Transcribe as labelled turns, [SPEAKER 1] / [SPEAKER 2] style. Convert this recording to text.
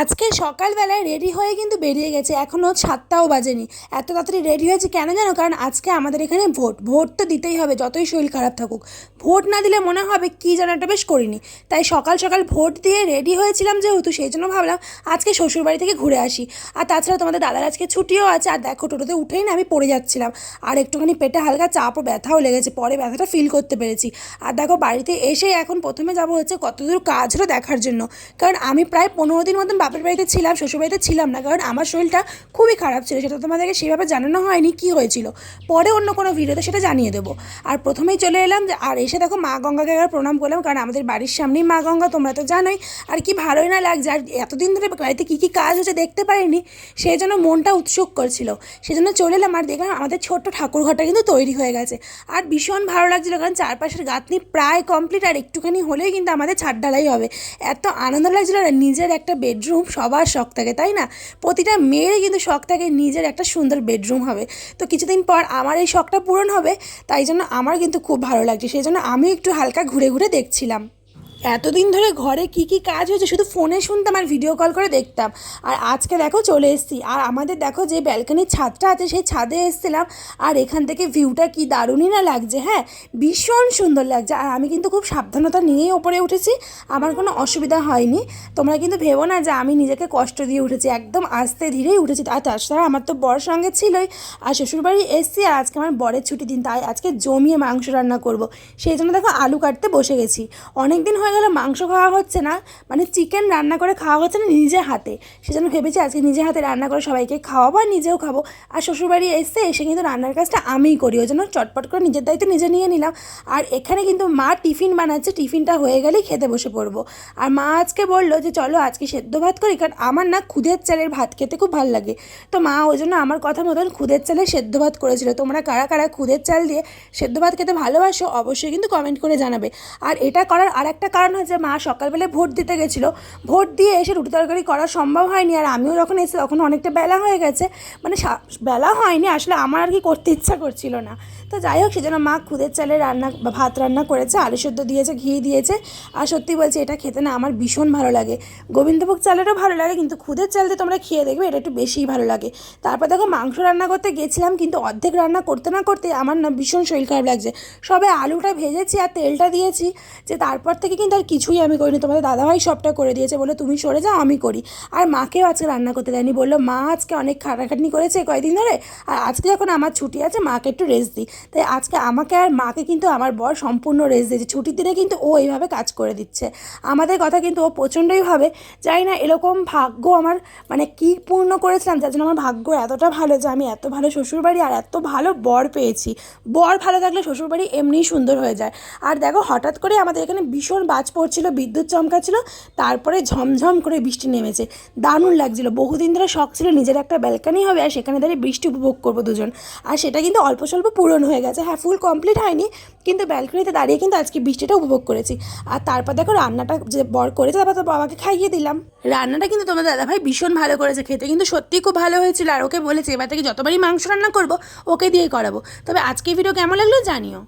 [SPEAKER 1] আজকে সকালবেলায় রেডি হয়ে কিন্তু বেরিয়ে গেছে। এখনও সাতটাও বাজেনি। এত তাড়াতাড়ি রেডি হয়েছে কেন জানো? কারণ আজকে আমাদের এখানে ভোট। ভোট তো দিতেই হবে, যতই শরীর খারাপ থাকুক। ভোট না দিলে মনে হবে কী যেন একটা বেশ করিনি। তাই সকাল সকাল ভোট দিয়ে রেডি হয়েছিলাম যেহেতু, সেই জন্য ভাবলাম আজকে শ্বশুরবাড়ি থেকে ঘুরে আসি। আর তাছাড়া তোমাদের দাদার আজকে ছুটিও আছে। আর দেখো, টোটোতে উঠেই না আমি পড়ে যাচ্ছিলাম। আর একটুখানি পেটে হালকা চাপ ও ব্যথাও লেগেছে। পরে ব্যথাটা ফিল করতে পেরেছি। আর দেখো, বাড়িতে এসে এখন প্রথমে যাব হচ্ছে কতদূর কাজ হলো দেখার জন্য। কারণ আমি প্রায় পনেরো দিন মতন বাপের বাড়িতে ছিলাম শ্বশুরবাড়িতে ছিলাম না, কারণ আমার শরীরটা খুবই খারাপ ছিল, সেটা তোমাদেরকে সেভাবে জানানো হয়নি কি হয়েছিল। পরে অন্য কোনো ভিডিওতে সেটা জানিয়ে দেবো। আর প্রথমেই চলে এলাম যে- আর এসে দেখো মা গঙ্গাকে একবার প্রণাম করলাম, কারণ আমাদের বাড়ির সামনেই মা গঙ্গা, তোমরা তো জানোই। আর কি ভালোই না লাগছে, আর এতদিন ধরে বাড়িতে কী কী কাজ হচ্ছে দেখতে পারিনি, সেই জন্য মনটা উৎসুক করছিল। সেজন্য চলে এলাম আর দেখলাম আমাদের ছোট্ট ঠাকুরঘরটা কিন্তু তৈরি হয়ে গেছে। আর ভীষণ ভালো লাগছিল, কারণ চারপাশের গাঁথনি প্রায় কমপ্লিট আর একটুখানি হলেই কিন্তু আমাদের ছাদ ঢালাই হবে। এত আনন্দ লাগছিল নিজের একটা বেডরুম সবার শখ থাকে, তাই না? প্রতিটা মেয়েরই কিন্তু শখ থাকে নিজের একটা সুন্দর বেডরুম হবে। তো কিছুদিন পর আমার এই শখটা পূরণ হবে, তাই জন্য আমার কিন্তু খুব ভালো লাগছে। সেই জন্য আমি একটু হালকা ঘুরে ঘুরে দেখছিলাম। এতদিন ধরে ঘরে কি কি কাজ হয়েছে শুধু ফোনে শুনতাম আর ভিডিও কল করে দেখতাম। আর আজকে দেখো চলে এসেছি। আর আমাদের দেখো যে ব্যালকনির ছাদটা আছে, সেই ছাদে এসেছিলাম। আর এখান থেকে ভিউটা কি দারুণই না লাগছে হ্যাঁ? ভীষণ সুন্দর লাগছে। আর আমি কিন্তু খুব সাবধানতা নিয়েই ওপরে উঠেছি। আমার কোনো অসুবিধা হয়নি। তোমরা কিন্তু ভেবো না যে আমি নিজেকে কষ্ট দিয়ে উঠেছি, একদম আস্তে ধীরেই উঠেছি। আর তাছাড়া আমার তো বর সঙ্গে ছিলই। আর শ্বশুরবাড়ি এসছি আর আজকে আমার বরের ছুটি দিন, তাই আজকে জমিয়ে মাংস রান্না করব। সেই জন্য দেখো আলু কাটতে বসে গেছি। অনেক দিন হয়ে গেল মাংস খাওয়া হচ্ছে না মানে চিকেন রান্না করে খাওয়া হচ্ছে না নিজের হাতে। সেজন্য ভেবেছি আজকে নিজের হাতে রান্না করে সবাইকে খাওয়াবো আর নিজেও খাব। আর শ্বশুরবাড়ি এসে এসে কিন্তু রান্নার কাজটা আমিই করি, ওই জন্য চটপট করে নিজের দায়িত্ব নিজে নিয়ে নিলাম। আর এখানে কিন্তু মা টিফিন বানাচ্ছে, টিফিনটা হয়ে গেলেই খেতে বসে পড়ব। আর মা আজকে বলল যে, চলো আজকে সেদ্ধ ভাত করি, কারণ আমার না খুদের চালের ভাত খেতে খুব ভালো লাগে। তো মা ওই জন্য আমার কথা মতন খুদের চালে সেদ্ধ ভাত করেছিল। তোমরা কারা কারা খুদের চাল দিয়ে সেদ্ধ ভাত খেতে ভালোবাসো, অবশ্যই কিন্তু কমেন্ট করে জানাবে। আর এটা করার আর একটা কারণ হচ্ছে মা সকালবেলায় ভোট দিতে গেছিল। ভোট দিয়ে এসে রুটি তরকারি করা সম্ভব হয়নি আর আমিও যখন এসে তখন অনেকটা বেলা হয়ে গেছে। মানে বেলা হয়নি, আসলে আমার আর কি করতে ইচ্ছা করছিল না। তো যাই হোক, সেজন্য মা খুদের চালে রান্না, ভাত রান্না করেছে, আলু সেদ্ধ দিয়েছে, ঘি দিয়েছে। আর সত্যি বলছি, এটা খেতে না আমার ভীষণ ভালো লাগে। গোবিন্দভোগ চালেরও ভালো লাগে, কিন্তু খুদের চাল দিয়ে তোমরা খেয়ে দেখবে, এটা একটু বেশিই ভালো লাগে। তারপর দেখো, মাংস রান্না করতে গেছিলাম, কিন্তু অর্ধেক রান্না করতে না করতে আমার না ভীষণ শরীর খারাপ লাগছে। সবে আলুটা ভেজেছি আর তেলটা দিয়েছি, যে তারপর থেকে কিন্তু আর কিছুই আমি করিনি। তোমাদের দাদাভাই সবটা করে দিয়েছে বলে তুমি সরে যাও, আমি করি। আর মাকেও আজকে রান্না করতে দেয়নি। বলল, মা আজকে অনেক খাটাখাটনি করেছে কয়দিন ধরে। আর আজকে যখন আমার ছুটি আছে, মাকে একটু রেস্ট দিই। তাই আজকে আমাকে আর মাকে কিন্তু আমার বর সম্পূর্ণ রেস্ট দিয়েছে। ছুটির দিনে কিন্তু ও এইভাবে কাজ করে দিচ্ছে। আমাদের কথা কিন্তু ও প্রচণ্ডই ভাবে। জানি না এরকম ভাগ্য আমার মানে কি পূর্ণ করেছিলাম, যার জন্য আমার ভাগ্য এতটা ভালো যে আমি এত ভালো শ্বশুরবাড়ি আর এত ভালো বর পেয়েছি। বর ভালো থাকলে শ্বশুরবাড়ি এমনিই সুন্দর হয়ে যায়। আর দেখো, হঠাৎ করে আমাদের এখানে ভীষণ বাজ পড়ছিল, বিদ্যুৎ চমকাচ্ছিল, তারপরে ঝমঝম করে বৃষ্টি নেমেছে। দারুণ লাগছিল। বহুদিন ধরে শখ ছিল নিজের একটা ব্যালকানি হবে আর সেখানে দাঁড়িয়ে বৃষ্টি উপভোগ করব দুজন। আর সেটা কিন্তু অল্প স্বল্প পূরণ হয়ে গেছে। হ্যাঁ ফুল কমপ্লিট হয়নি, কিন্তু ব্যালকনিতে দাঁড়িয়ে কিন্তু আজকে বৃষ্টিটা উপভোগ করেছি। আর তারপর দেখো রান্নাটা যে বর করেছে, তারপর তো বাবাকে খাইয়ে দিলাম। রান্নাটা কিন্তু তোমার দাদাভাই ভীষণ ভালো করেছে। খেতে কিন্তু সত্যিই খুব ভালো হয়েছিল। আর ওকে বলেছে, এবার থেকে যতবারই মাংস রান্না করব, ওকে দিয়েই করাবো। তবে আজকে ভিডিও কেমন লাগল জানিও।